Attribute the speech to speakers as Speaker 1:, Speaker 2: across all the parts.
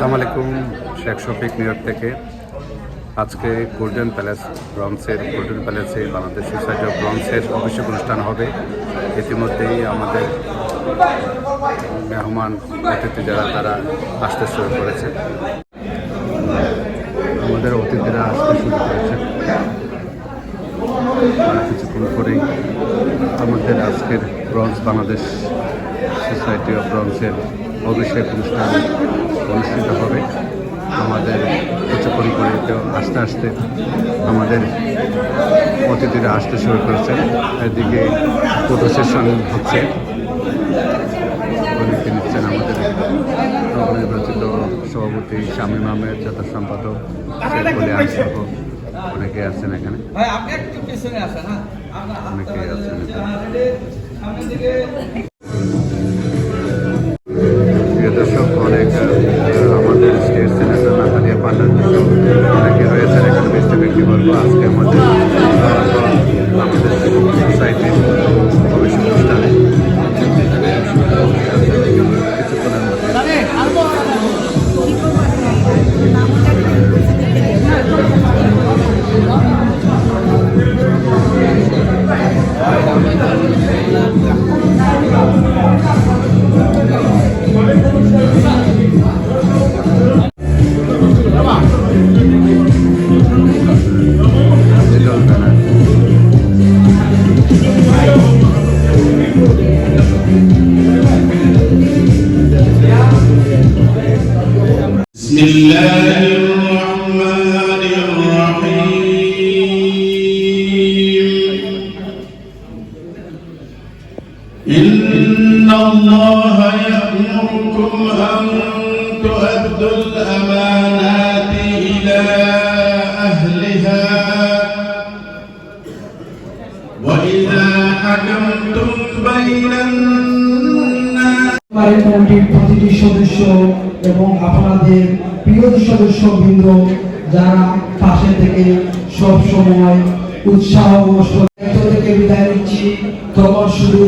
Speaker 1: আসসালামু আলাইকুম, Sheikh Shafiq new York থেকে। আজকে গোল্ডেন প্যালেস ব্রঞ্জের গোল্ডেন প্যালেসে বাংলাদেশ সোসাইটি অফ ব্রঞ্জের অভিষেক অনুষ্ঠান হবে। ইতিমধ্যেই আমাদের মেহমান অতিথি যারা, তারা আসতে শুরু করেছে। আমাদের অতিথিরা আসতে শুরু করেছে। কিছুক্ষণ পরেই আমাদের আজকের ব্রঞ্জ বাংলাদেশ সোসাইটি অফ ব্রঞ্জের অভিষেক অনুষ্ঠান অনুষ্ঠিত হবে। আমাদের কিছুক্ষণ পরে তো আস্তে আস্তে আমাদের অতিথিরা আসতে শুরু করেছে এদিকে ফটো সেশন হচ্ছে। অনেকে নিচ্ছেন আমাদের নবনির্বাচিত সভাপতি শামীম আহমেদ যথা সম্পাদক অনেকে আছেন এখানে।
Speaker 2: হ্যাঁ।
Speaker 1: অনেকেই আছেন Paz, que.
Speaker 3: بسم الله الرحمن الرحيم. إن الله يأمركم أن تؤدوا الأمانات إلى أهلها. وإذا حكمتم بين
Speaker 4: আমাদের কমিটির প্রতিটি সদস্য এবং আপনাদের প্রিয় সদস্য বৃন্দ যারা পাশে থেকে সব সময় উৎসাহ থেকে বিদায় নিচ্ছি। তখন শুধু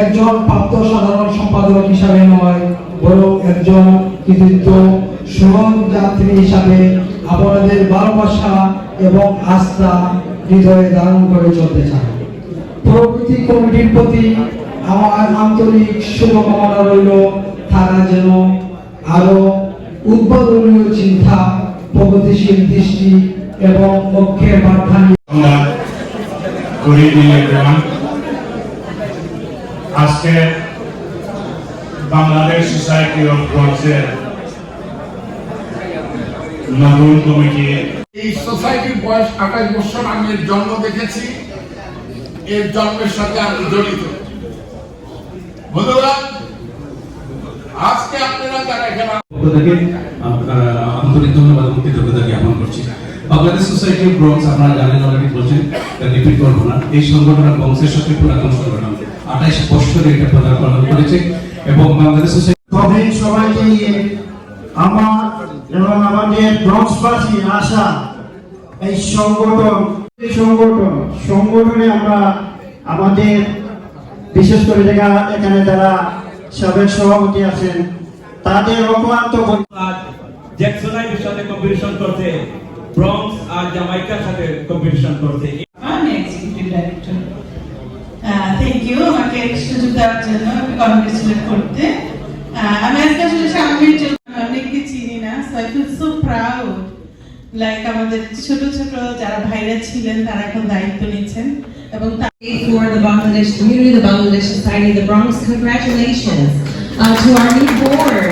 Speaker 4: একজন প্রাপ্ত সাধারণ সম্পাদক হিসাবে নয়, বরং একজন কৃতিত্ব সুহন যাত্রী হিসাবে আপনাদের ভালোবাসা এবং আস্থা হৃদয়ে ধারণ করে চলতে চান প্রকৃতি কমিটির প্রতি আমার আন্তরিক শুভকামনা রইল তারা যেন আরও উদ্বোধনীয় চিন্তা প্রগতিশীল দৃষ্টি এবং
Speaker 3: দিলেন গ্রাম আজকে বাংলাদেশ সোসাইটি অফ ব্রঞ্জের নতুন কমিটি।
Speaker 5: এই সোসাইটির বয়স আঠাশ বছর আমি এর জন্ম দেখেছি। এর জন্মের সাথে আমি জড়িত। বন্ধুরা আজকে আপনারা যারা এখানে
Speaker 6: আপনারা আন্তরিক ধন্যবাদ এবং কৃতজ্ঞতা জ্ঞাপন করছি। বাংলাদেশ সোসাইটি অফ ব্রঞ্জ আপনারা জানেন অলরেডি বলছেন রিপিট করব না। এই সংগঠন বংশের সাথে পুরাতন সংগঠন। আঠাইশ বছরে এটা প্রদান প্রদান করেছে এবং বাংলাদেশ সোসাইটি
Speaker 7: কোভিড সবাইকে নিয়ে আমার এবং আমাদের ব্রঞ্জবাসী আশা এই সংগঠন এই সংগঠন সংগঠনে আমরা আমাদের বিশেষ করে যারা এখানে যারা সাবেক সভাপতি আছেন তাদের অক্লান্ত
Speaker 8: জ্যাকসনাইটের সাথে কম্পিটিশন করছে ব্রঙ্কস আর জামাইকার সাথে কম্পিটিশন
Speaker 9: ডাইরেক্টর থ্যাংক ইউ আমাকে সুযোগ দেওয়ার জন্য কংগ্রেচুলেট করতে। আমি আজকে আসলে স্বামীর জন্য অনেককে চিনি না so I feel so proud like আমাদের ছোট ছোট যারা ভাইরা ছিলেন তারা এখন দায়িত্ব নিচ্ছেন এবং তা-
Speaker 10: for the Bangladesh community, the Bangladesh Society of the Bronx. Congratulations uh, to our new board.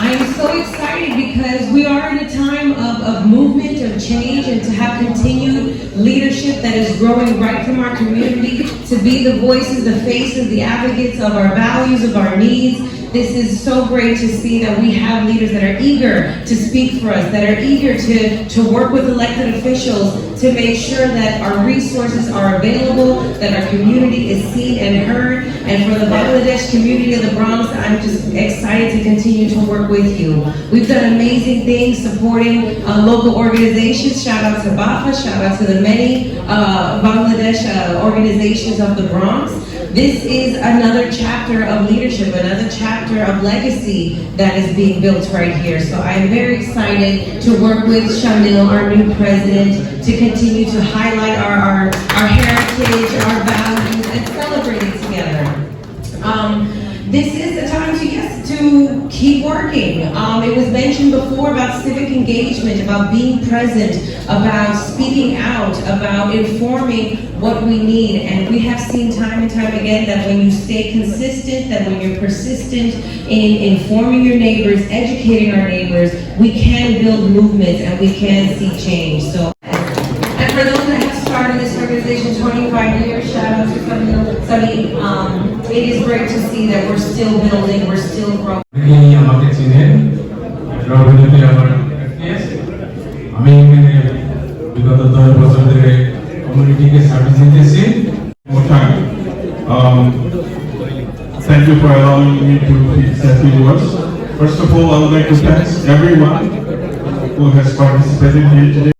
Speaker 10: I am so excited because we are in a time of, of movement, of change, and to have continued leadership that is growing right from our community, to be the voices, the faces, the advocates of our values, of our needs. this is so great to see that we have leaders that are eager to speak for us, that are eager to, to work with elected officials to make sure that our resources are available, that our community is seen and heard. And for the Bangladesh community of the Bronx, I'm just excited to continue to work with you. We've done amazing things supporting uh, local organizations. Shout out to BAFA, shout out to the many uh, Bangladesh uh, organizations of the Bronx. This is another chapter of leadership, another chapter of legacy that is being built right here. So I am very excited to work with Shamil, our new president, to continue to highlight our, our, our heritage, our values, and celebrate it together. Um, this is the time to, yes, to keep working. Um, it was mentioned before about civic engagement, about being present, about speaking out, about informing what we need. And we have seen time and time again that when you stay consistent, that when you're persistent in informing your neighbors, educating our neighbors, we can build movements and we can see change. So and for those that have started this organization 25 years, shout out to Sunny. Um, it is great to see that we're still building, we're still growing.
Speaker 11: Words. First of all, I would like to thank everyone who has participated here today.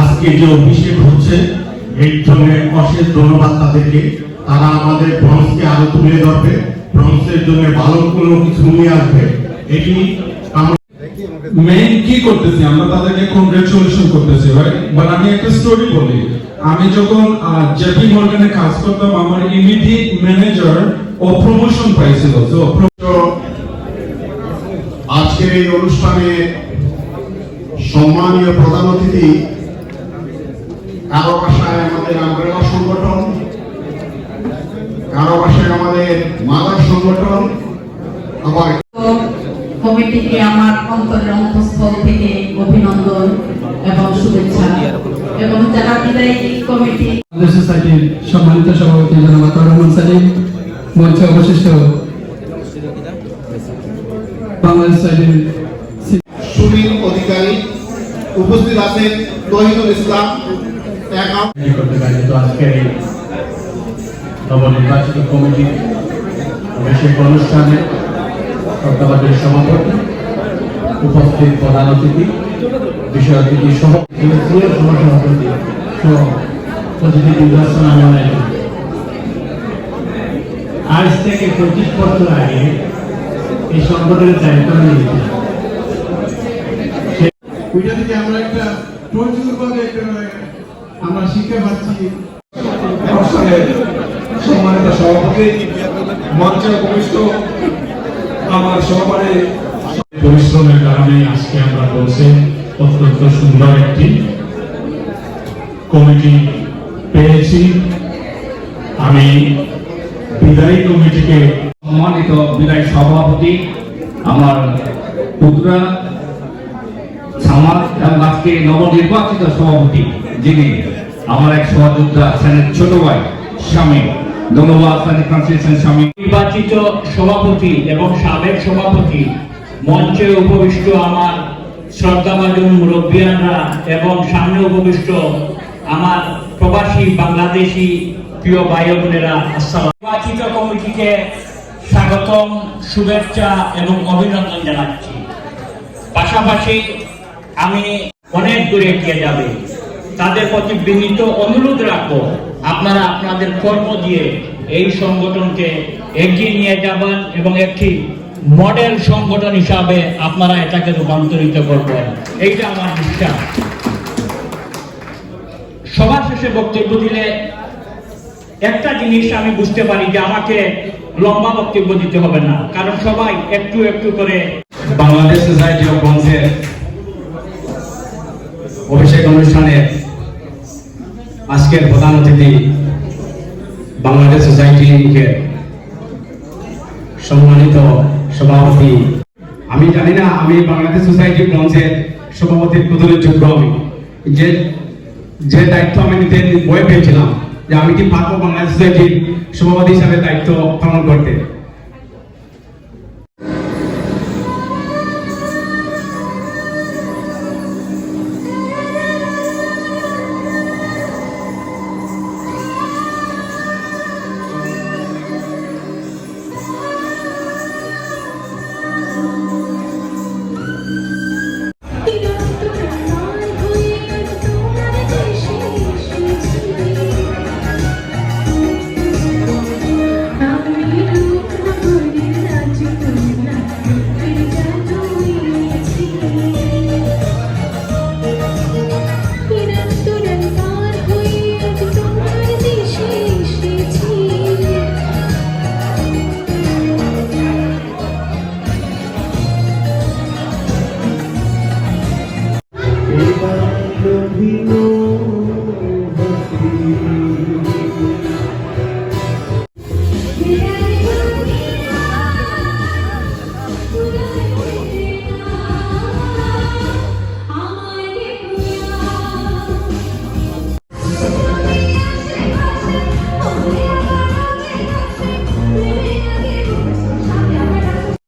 Speaker 12: আজকে যে অভিষেক হচ্ছে এই জন্য অশেষ ধন্যবাদ তাদেরকে। তারা আমাদের ব্রঞ্জকে আরও তুলে ধরবে। ব্রঞ্জের জন্য ভালো কোনো কিছু নিয়ে আসবে। এটি
Speaker 11: মেইন কি করতেছি? আমরা তাদেরকে কংগ্রেচুলেশন করতেছি ভাই। বাট আমি একটা স্টোরি বলি। আমি যখন জেপি মর্গানে কাজ করতাম আমার ইমিডিয়েট ম্যানেজার ও প্রমোশন পাইছিল। তো
Speaker 12: আজকের এই অনুষ্ঠানে সম্মানীয় প্রধান অতিথি কারও ভাষায় আমাদের আমব্রেলা সংগঠন কারও ভাষায় আমাদের মাদার সংগঠন আবার
Speaker 9: কমিটিকে আমার অন্তরের অন্তঃস্থল থেকে অভিনন্দন এবং শুভেচ্ছা এবং যারা বিদায়ী কমিটি
Speaker 4: সোসাইটির সম্মানিত সভাপতি জনাব রহমান সালিম মঞ্চে অবশিষ্ট বাংলাদেশ সোসাইটির
Speaker 12: সুনীল অধিকারী উপস্থিত আছেন তহিদুল ইসলাম একাউন্ট
Speaker 11: করতে পারি তো আজকের এই নবনির্বাচিত কমিটি অভিষেক অনুষ্ঠানে সরকারের সভাপতি উপস্থিত প্রধান অতিথি বিষয় অতিথি সহ সহসভাপতি সহ অতিথি নির্বাচন আজ থেকে পঁচিশ বছর আগে এই সংগঠনের দায়িত্ব নিয়েছি। ওইটা থেকে আমরা একটা প্রচুরভাবে একটা আমরা শিক্ষা পাচ্ছি। সম্মানিত সভাপতি মঞ্চে উপবিষ্ট আমার সহকারী পরিশ্রমের কারণে আজকে আমরা বলছি অত্যন্ত সুন্দর একটি কমিটি পেয়েছি। আমি বিদায়ী কমিটিকে সম্মানিত বিদায়ী সভাপতি, আমার পুত্রা সামাদ এবং আজকে নবনির্বাচিত সভাপতি, যিনি আমার এক সহযোদ্ধা সেনের ছোট ভাই, স্বামী
Speaker 13: নির্বাচিত সভাপতি এবং সাবেক সভাপতি মঞ্চে উপবিষ্ট আমার শ্রদ্ধাভাজন মুরব্বিয়ানরা এবং সামনে উপবিষ্ট আমার প্রবাসী বাংলাদেশি প্রিয় ভাই বোনেরা নির্বাচিত কমিটিকে স্বাগতম, শুভেচ্ছা এবং অভিনন্দন জানাচ্ছি। পাশাপাশি আমি অনেক দূরে এগিয়ে যাবে। তাদের প্রতি বিনীত অনুরোধ রাখব, আপনারা আপনাদের কর্ম দিয়ে এই সংগঠনকে এগিয়ে নিয়ে যাবেন এবং একটি মডেল সংগঠন হিসাবে আপনারা এটাকে রূপান্তরিত করবেন। এইটা আমার বিশ্বাস। সবার শেষে বক্তব্য দিলে একটা জিনিস আমি বুঝতে পারি যে আমাকে লম্বা বক্তব্য দিতে হবে না। কারণ সবাই একটু একটু করে
Speaker 14: বাংলাদেশ সোসাইটি অফ ব্রঞ্জের অভিষেক অনুষ্ঠানে আজকের প্রধান অতিথি বাংলাদেশ সোসাইটিকে সম্মানিত সভাপতি। আমি জানি না, আমি বাংলাদেশ সোসাইটি ব্রঞ্জের সভাপতির কতটা যোগ্য আমি। যে যে দায়িত্ব আমি নিতে বয়ে পেয়েছিলাম যে আমি কি পারব বাংলাদেশ সোসাইটির সভাপতি হিসাবে দায়িত্ব পালন করতে?